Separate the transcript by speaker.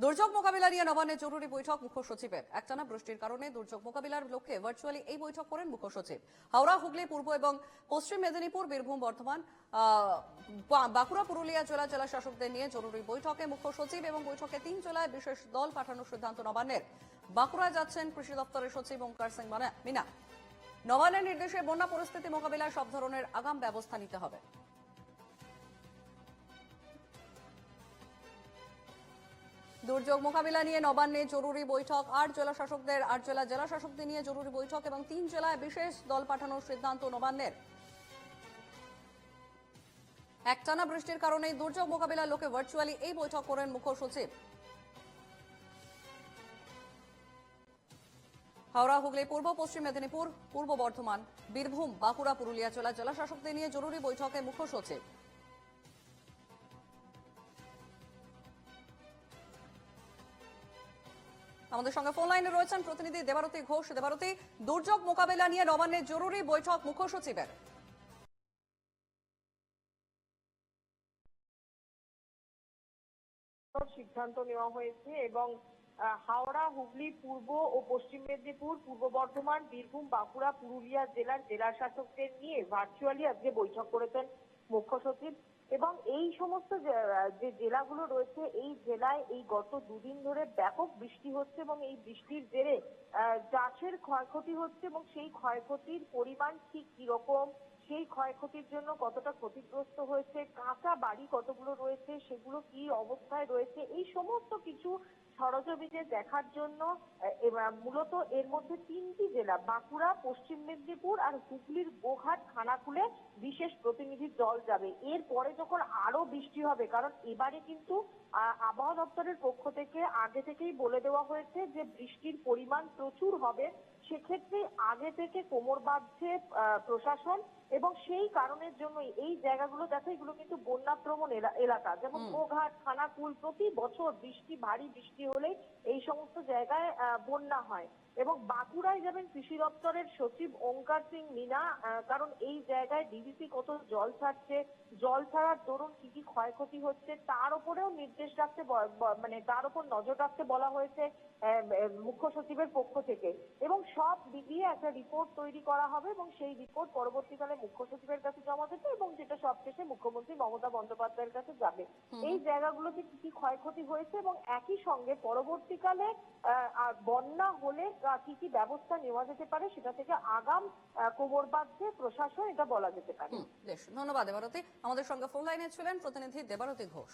Speaker 1: দুর্যোগ মোকাবিলা নিয়ে নবান্নে জরুরি বৈঠক মুখ্য সচিবের। একটানা বৃষ্টির কারণে দুর্যোগ মোকাবিলার লক্ষ্যে ভার্চুয়ালি এই বৈঠক করেন মুখ্য সচিব। হাওড়া, হুগলি, পূর্ব এবং পশ্চিম মেদিনীপুর, বীরভূম, বর্ধমান বাঁকুড়া, পুরুলিয়া, জেলা জেলা শাসকদের নিয়ে জরুরি বৈঠকে মুখ্য সচিব এবং বৈঠকে তিন জেলায় বিশেষ দল পাঠানোর সিদ্ধান্ত নবান্নের। বাঁকুড়া যাচ্ছেন কৃষি দপ্তরের সচিব ওঙ্কার সিং মানা- নবান্নের নির্দেশে বন্যা পরিস্থিতি মোকাবিলায় সব ধরনের আগাম ব্যবস্থা নিতে হবে। দুর্যোগ মোকাবিলা নিয়ে নবান্নে জরুরি বৈঠক। আট জেলা শাসকদের, আট জেলা জেলা শাসকদের নিয়ে জরুরি বৈঠক এবং তিন জেলায় বিশেষ দল পাঠানোর সিদ্ধান্ত নবান্নের। একটানা বৃষ্টির কারণে দুর্যোগ মোকাবিলার লোকে ভার্চুয়ালি এই বৈঠক করেন মুখ্য সচিব। হাওড়া, হুগলি, পূর্ব, পশ্চিম মেদিনীপুর, পূর্ব বর্ধমান, বীরভূম, বাঁকুড়া, পুরুলিয়া জেলা জেলা শাসকদের নিয়ে জরুরি বৈঠকে মুখ্য সচিব। আমাদের সঙ্গে ফোন লাইনে রয়েছেন প্রতিনিধি দেবারতী ঘোষ। দেবারতী, দুর্যোগ মোকাবেলা নিয়ে নবান্নে জরুরি বৈঠক মুখ্য সচিবের
Speaker 2: সিদ্ধান্ত নেওয়া হয়েছে এবং হাওড়া, হুগলি, পূর্ব ও পশ্চিম মেদিনীপুর, পূর্ব বর্ধমান, বীরভূম, বাঁকুড়া, পুরুলিয়া জেলার জেলা শাসকদের নিয়ে ভার্চুয়ালি আজকে বৈঠক করেছেন মুখ্য সচিব এবং এই সমস্ত যে জেলাগুলো রয়েছে, এই জেলায় এই গত দুদিন ধরে ব্যাপক বৃষ্টি হচ্ছে এবং এই বৃষ্টির জেরে চাষের ক্ষয়ক্ষতি হচ্ছে এবং সেই ক্ষয়ক্ষতির পরিমাণ ঠিক কীরকম? সেই ক্ষয়ক্ষতির জন্য কতটা ক্ষতিগ্রস্ত হয়েছে, কাঁচা বাড়ি কতগুলো রয়েছে, সেগুলো কি অবস্থায় রয়েছে, এই সমস্ত কিছু সরজমিনে দেখার জন্য মূলত এর মধ্যে তিনটি জেলা, বাঁকুড়া, পশ্চিম মেদিনীপুর আর হুগলির গোঘাট খানাকুলে বিশেষ প্রতিনিধি দল যাবে। এরপরে যখন আরও বৃষ্টি হবে, কারণ এবারে কিন্তু আবহাওয়া দপ্তরের পক্ষ থেকে আগে থেকেই বলে দেওয়া হয়েছে যে বৃষ্টির পরিমাণ প্রচুর হবে। সেক্ষেত্রে আগে থেকে কোমর বাঁধছে প্রশাসন এবং সেই কারণের জন্য এই জায়গাগুলো দেখো এগুলো কিন্তু বন্যাপ্রবণ এলা- এলাকা। যেমন। গোঘাট খানাকুল প্রতি বছর বৃষ্টি ভারী বৃষ্টি হলে এই সমস্ত জায়গায় বন্যা হয়। এবং বাঁকুড়ায় যাবেন কৃষি দপ্তরের সচিব ওঙ্কার সিং মিনা কারণ এই জায়গায় ডিবিসি কত জল ছাড়ছে জল ছাড়ার দরুন কি কি ক্ষয়ক্ষতি হচ্ছে তার উপরেও নির্দেশ রাখতে মানে তার উপর নজর রাখতে বলা হয়েছে মুখ্য সচিবের পক্ষ থেকে। এবং সব মিলিয়ে একটা রিপোর্ট তৈরি করা হবে এবং সেই রিপোর্ট পরবর্তীকালে মুখ্য সচিবের কাছে জমা দেবে এবং যেটা সবশেষে মুখ্যমন্ত্রী মমতা বন্দ্যোপাধ্যায়ের কাছে যাবে। এই জায়গাগুলোতে কি কি ক্ষয়ক্ষতি হয়েছে এবং একই সঙ্গে পরবর্তীকালে বন্যা হলে কি কি ব্যবস্থা নেওয়া যেতে পারে সেটা থেকে আগাম কোমর বাঁধছে প্রশাসন এটা বলা যেতে পারে।
Speaker 1: বেশ ধন্যবাদ দেবারতী। আমাদের সঙ্গে ফোন লাইনে ছিলেন প্রতিনিধি দেবারতী ঘোষ।